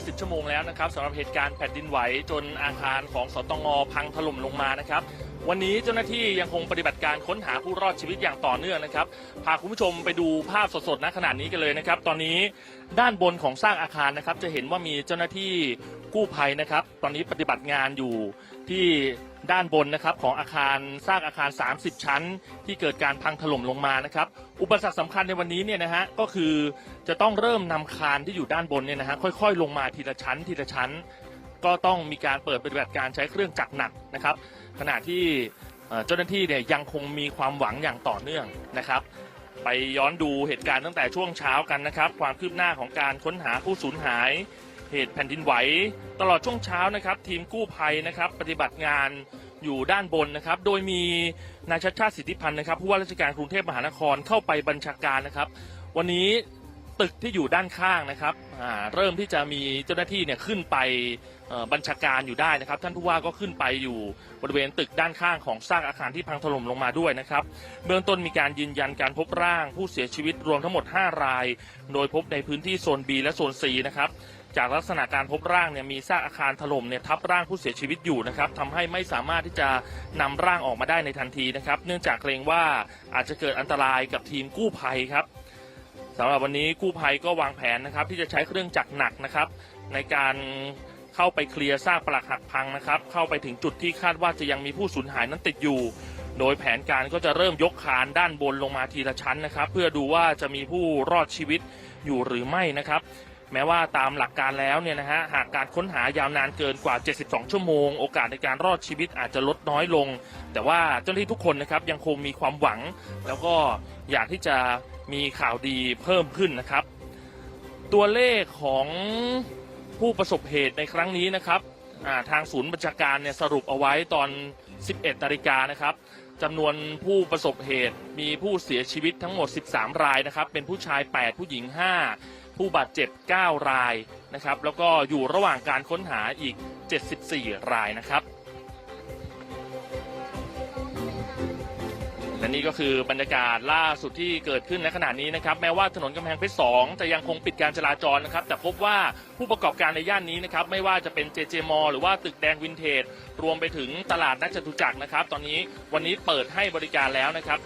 90 ชั่วโมงแล้วนะครับสำหรับเหตุการณ์แผ่นดินไหวจนอาคารของสตงพังถล่มลงมานะครับ วันนี้เจ้าหน้าที่ยังคงปฏิบัติการค้นหาผู้รอดชีวิตอย่างต่อเนื่องนะครับ พาคุณผู้ชมไปดูภาพสดๆณขณะนี้กันเลยนะครับ ตอนนี้ด้านบนของสร้างอาคารนะครับ จะเห็นว่ามีเจ้าหน้าที่กู้ภัยนะครับ ตอนนี้ปฏิบัติงานอยู่ที่ด้านบนนะครับของอาคารสร้างอาคาร 30 ชั้น ที่เกิดการพังถล่มลงมานะครับ อุปสรรคสำคัญในวันนี้เนี่ยนะฮะก็คือจะต้องเริ่มนำคานที่อยู่ด้านบนเนี่ยนะฮะค่อย ๆ ลงมาทีละชั้นทีละชั้น ก็ต้องมีการเปิดปฏิบัติการใช้เครื่องจักรหนักนะครับ ขณะที่เจ้าหน้าที่เนี่ยยังคงมีความหวังอย่างต่อเนื่องนะครับ ไปย้อนดูเหตุการณ์ตั้งแต่ช่วงเช้ากันนะครับ ความคืบหน้าของการค้นหาผู้สูญหาย เหตุแผ่นดินไหว ตลอดช่วงเช้านะครับ ทีมกู้ภัยนะครับ ปฏิบัติงานอยู่ด้านบนนะครับ โดยมีนายชัดชาติสิทธิพันธ์นะครับผู้ว่าราชการกรุงเทพมหานครเข้าไปบัญชาการนะครับ วันนี้ตึกที่อยู่ด้านข้างนะครับ อ่าเริ่มที่จะมีเจ้าหน้าที่เนี่ยขึ้นไปเอ่อบัญชาการอยู่ได้นะครับ ท่านผู้ว่าก็ขึ้นไปอยู่บริเวณตึกด้านข้างของซากอาคารที่พังถล่มลงมาด้วยนะครับเบื้องต้นมีการยืนยันการพบร่างผู้เสียชีวิตรวมทั้งหมด 5 ราย โดยพบในพื้นที่โซน B และโซน C นะครับ จากลักษณะการพบร่างเนี่ยมีซากอาคารถล่มเนี่ยทับร่างผู้เสียชีวิตอยู่นะครับทำให้ไม่สามารถที่จะนำร่างออกมาได้ในทันทีนะครับ เนื่องจากเกรงว่าอาจจะเกิดอันตรายกับทีมกู้ภัยครับ สำหรับวันนี้กู้ภัยก็วางแผนนะครับ ที่จะใช้เครื่องจักรหนักนะครับ ในการเข้าไปเคลียร์ซากปลักหักพังนะครับ เข้าไปถึงจุดที่คาดว่าจะยังมีผู้สูญหายนั้นติดอยู่ โดยแผนการก็จะเริ่มยกคานด้านบนลงมาทีละชั้นนะครับ เพื่อดูว่าจะมีผู้รอดชีวิตอยู่หรือไม่นะครับ แม้ว่าตามหลักการแล้วเนี่ยนะฮะหากการค้นหายาวนานเกินกว่า 72 ชั่วโมง โอกาสในการรอดชีวิตอาจจะลดน้อยลง แต่ว่าเจ้าหน้าที่ทุกคนนะครับยังคงมีความหวัง แล้วก็อยากที่จะมีข่าวดีเพิ่มขึ้นนะครับ ตัวเลขของผู้ประสบเหตุในครั้งนี้นะครับทางศูนย์บัญชาการเนี่ยสรุปเอาไว้ตอน 11นาฬิกานะครับจำนวนผู้ประสบเหตุมีผู้เสียชีวิตทั้งหมด 13 รายนะครับ เป็นผู้ชาย 8 ผู้หญิง 5 ผู้บาดเจ็บ 9 รายนะครับ แล้วก็อยู่ระหว่างการค้นหาอีก 74 รายนะครับและนี่ก็คือบรรยากาศล่าสุดที่เกิดขึ้นในขณะนี้นะครับ แม้ว่าถนนกำแพงเพชรสองจะยังคงปิดการจราจรนะครับ แต่พบว่าผู้ประกอบการในย่านนี้นะครับ ไม่ว่าจะเป็นเจเจมอหรือว่าตึกแดงวินเทจรวมไปถึงตลาดนัดจตุจักรนะครับ ตอนนี้วันนี้เปิดให้บริการแล้วนะครับ